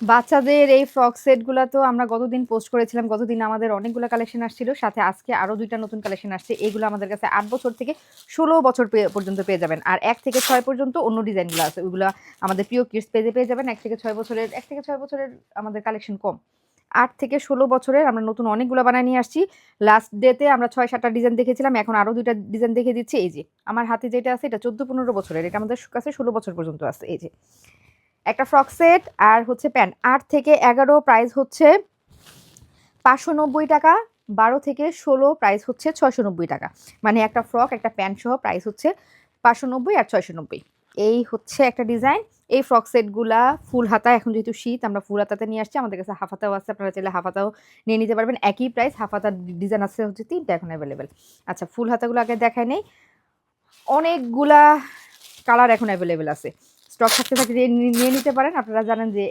বাচ্চাদের এই ফ্রক সেটগুলো তো আমরা গতদিন পোস্ট করেছিলাম, গতদিন আমাদের অনেকগুলো কালেকশন আসছিল, সাথে আজকে আরও দুইটা নতুন কালেকশন আসছে, এগুলো আমাদের কাছে আট বছর থেকে ষোলো বছর পর্যন্ত পেয়ে যাবেন। আর এক থেকে ছয় পর্যন্ত অন্য ডিজাইনগুলো আছে, ওইগুলো আমাদের প্রিয় কিডস পেজে পেয়ে যাবেন, এক থেকে ছয় বছরের, এক থেকে ছয় বছরের আমাদের কালেকশন কম। আট থেকে ষোলো বছরের আমরা নতুন অনেকগুলো বানায় নিয়ে আসছি। লাস্ট ডেতে আমরা ছয় সাতটা ডিজাইন দেখেছিলাম, এখন আরও দুইটা ডিজাইন দেখে দিচ্ছি, এই যে, আমার হাতে যেটা আছে এটা চোদ্দ পনেরো বছরের, এটা আমাদের কাছে ষোলো বছর পর্যন্ত আছে, এই যে। একটা ফ্রক সেট আর হচ্ছে প্যান্ট। আট থেকে এগারো প্রাইস হচ্ছে পাঁচশো নব্বই টাকা, বারো থেকে ষোলো প্রাইস হচ্ছে ছয়শো নব্বই টাকা। মানে একটা ফ্রক, একটা প্যান্ট সহ প্রাইস হচ্ছে পাঁচশো নব্বই আর ছয়শো নব্বই। এই হচ্ছে একটা ডিজাইন এই ফ্রক সেটগুলা ফুল হাতা, এখন যেহেতু শীত, আমরা ফুল হাতাতে নিয়ে আসছি। আমাদের কাছে হাফ হাতাও আছে, আপনারা চাইলে হাফ হাতাও নিয়ে নিতে পারবেন। একই প্রাইস হাফ হাতার ডিজাইন আছে হচ্ছে তিনটা এখন অ্যাভেলেবেল আচ্ছা ফুল হাতাগুলো আগে দেখায় নেই। অনেকগুলা কালার এখন অ্যাভেলেবেল আছে। স্টক থাকতে থাকতে নিয়ে নিতে পারেন, আপনারা জানেন যে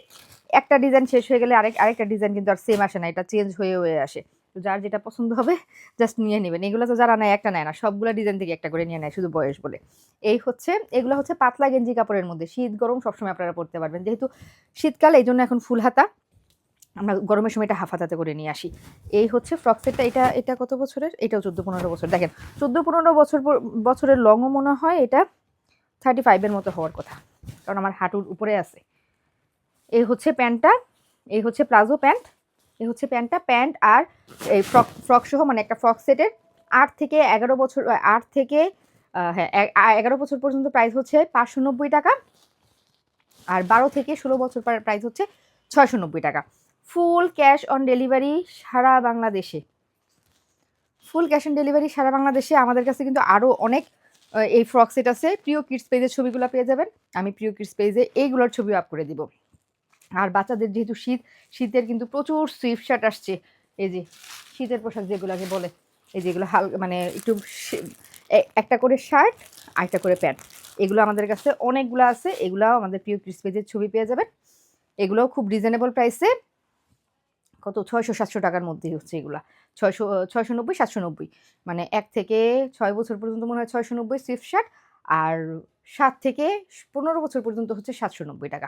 একটা ডিজাইন শেষ হয়ে গেলে আরেক, আরেকটা ডিজাইন কিন্তু আর সেম আসে না, এটা চেঞ্জ হয়ে হয়ে আসে। তো যার যেটা পছন্দ হবে জাস্ট নিয়ে নেবেন। এগুলো তো যারা নেয়, একটা নেয় না, সবগুলো ডিজাইন থেকে একটা করে নিয়ে নেয়, শুধু বয়স বলে। এই হচ্ছে, এগুলো হচ্ছে পাতলা গেঞ্জি কাপড়ের মধ্যে। শীত, গরম সবসময় আপনারা পরতে পারবেন। যেহেতু শীতকাল, এই জন্য এখন ফুল হাতা। আমরা গরমের সময় এটা হাফ হাতাতে করে নিয়ে আসি। এই হচ্ছে ফ্রক সেটটা এটা এটা কত বছরের? এটাও চোদ্দ, পনেরো বছর। দেখেন, চোদ্দ, পনেরো বছর বছরের লংও মনে হয় এটা। থার্টি ফাইভের মতো হওয়ার কথা। কারণ আমার হাঁটুর উপরে আছে। এই হচ্ছে প্যান্টটা এই হচ্ছে প্লাজো প্যান্ট এই হচ্ছে প্যান্টটা, প্যান্ট আর এই ফ্রক ফ্রক সহ মানে একটা ফ্রক সেটের আট থেকে এগারো বছর আট থেকে হ্যাঁ এগারো বছর পর্যন্ত প্রাইস হচ্ছে পাঁচশো নব্বই টাকা আর বারো থেকে ষোলো বছর প্রাইস হচ্ছে ছয়শো নব্বই টাকা। ফুল ক্যাশ অন ডেলিভারি সারা বাংলাদেশে। ফুল ক্যাশ অন ডেলিভারি সারা বাংলাদেশে আমাদের কাছে কিন্তু আরও অনেক এই ফ্রক সেট আছে। প্রিয় কিডস পেজের ছবিগুলো পেয়ে যাবেন। আমি প্রিয় কিডস পেজে এইগুলোর ছবি আপ করে দিব। আর বাচ্চাদের যেহেতু শীত, শীতের কিন্তু প্রচুর সুইফট শার্ট আসছে। এই যে, শীতের পোশাক যেগুলোকে বলে, এই যেগুলো হাল মানে একটু একটা করে শার্ট আর একটা করে প্যান্ট এগুলো আমাদের কাছে অনেকগুলো আছে। এগুলাও আমাদের প্রিয় কিডস পেজের ছবি পেয়ে যাবেন। এগুলোও খুব রিজনেবল প্রাইসে কত? ছয়শো, সাতশো টাকার মধ্যেই হচ্ছে এগুলা। ছয়শো ছয়শো নব্বই, সাতশো নব্বই। মানে এক থেকে ছয় বছর পর্যন্ত মনে হয় ছয়শো নব্বই সুইফট শার্ট আর সাত থেকে পনেরো বছর পর্যন্ত হচ্ছে সাতশো নব্বই টাকা।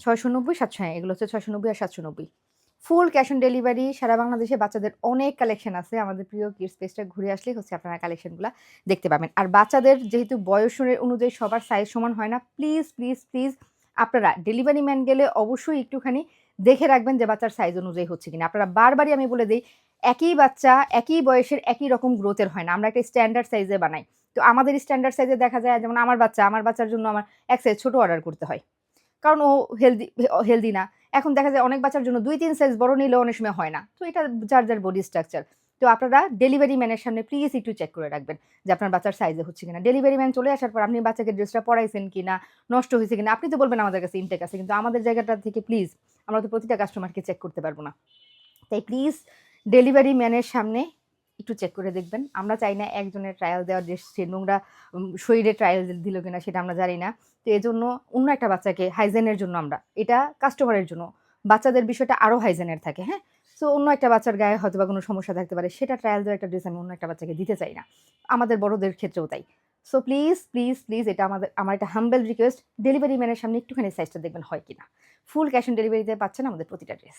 ছয়শো নব্বই, সাতশো হ্যাঁ এগুলো হচ্ছে ছয়শো নব্বই আর সাতশো নব্বই। ফুল ক্যাশ অন ডেলিভারি, সারা বাংলাদেশে বাচ্চাদের অনেক কালেকশন আছে। আমাদের প্রিয় কিডস পেজটা ঘুরে আসলেই হচ্ছে আপনারা কালেকশনগুলো দেখতে পাবেন। আর বাচ্চাদের যেহেতু বয়সের অনুযায়ী সবার সাইজ সমান হয় না প্লিজ প্লিজ প্লিজ আপনারা ডেলিভারি ম্যান গেলে অবশ্যই একটুখানি দেখে রাখবেন যে বাচ্চার সাইজ অনুযায়ী হচ্ছে কিনা। আপনারা বারবারই আমি বলে দিই, একই বাচ্চা, একই বয়সের, একই রকম গ্রোথের হয় না। আমরা একটা স্ট্যান্ডার্ড সাইজে বানাই। তো আমাদের স্ট্যান্ডার্ড সাইজে দেখা যায়, যেমন আমার বাচ্চা, আমার বাচ্চার জন্য আমার এক সাইজ ছোটো অর্ডার করতে হয়। কারণ ও হেলদি হেলদি না। এখন দেখা যায় অনেক বাচ্চার জন্য দুই, তিন সাইজ বড় নিলেও অনেক সময় হয় না। তো এটা যার যার বডি স্ট্রাকচার তো আপনারা ডেলিভারি ম্যানের সামনে প্লিজ একটু চেক করে রাখবেন যে আপনার বাচ্চার সাইজে হচ্ছে কিনা। ডেলিভারি ম্যান চলে আসার পর আপনি বাচ্চাকে ড্রেসটা পরাইছেন কিনা, নষ্ট হয়েছে কিনা, আপনি তো বলবেন আমাদের কাছে ইনটেক আছে, কিন্তু আমাদের জায়গাটা থেকে প্লিজ আমরা তো প্রতিটা কাস্টমারকে চেক করতে পারব না। তাই প্লিজ ডেলিভারি ম্যানের সামনে একটু চেক করে দেখবেন। আমরা চাই না একজনের ট্রায়াল দেওয়ার যে সে নোংরা শরীরে ট্রায়াল দিল কিনা সেটা আমরা জানি না। তো এজন্য অন্য একটা বাচ্চাকে হাইজেনের জন্য আমরা, এটা কাস্টমারের জন্য, বাচ্চাদের বিষয়টা আরও হাইজেনের থাকে হ্যাঁ? সো অন্য একটা বাচ্চার গায়ে হয়তো বা কোনো সমস্যা থাকতে পারে। সেটা ট্রায়াল দেওয়া একটা ড্রেস আমি অন্য একটা বাচ্চাকে দিতে চাই না। আমাদের বড়দের ক্ষেত্রেও তাই। সো প্লিজ প্লিজ প্লিজ এটা আমাদের, আমার একটা হাম্বেল রিকোয়েস্ট ডেলিভারি ম্যানের সামনে একটুখানি সাইজটা দেখবেন হয় কিনা। ফুল ক্যাশ অন ডেলিভারিতে পাচ্ছেন আমাদের প্রতিটা ড্রেস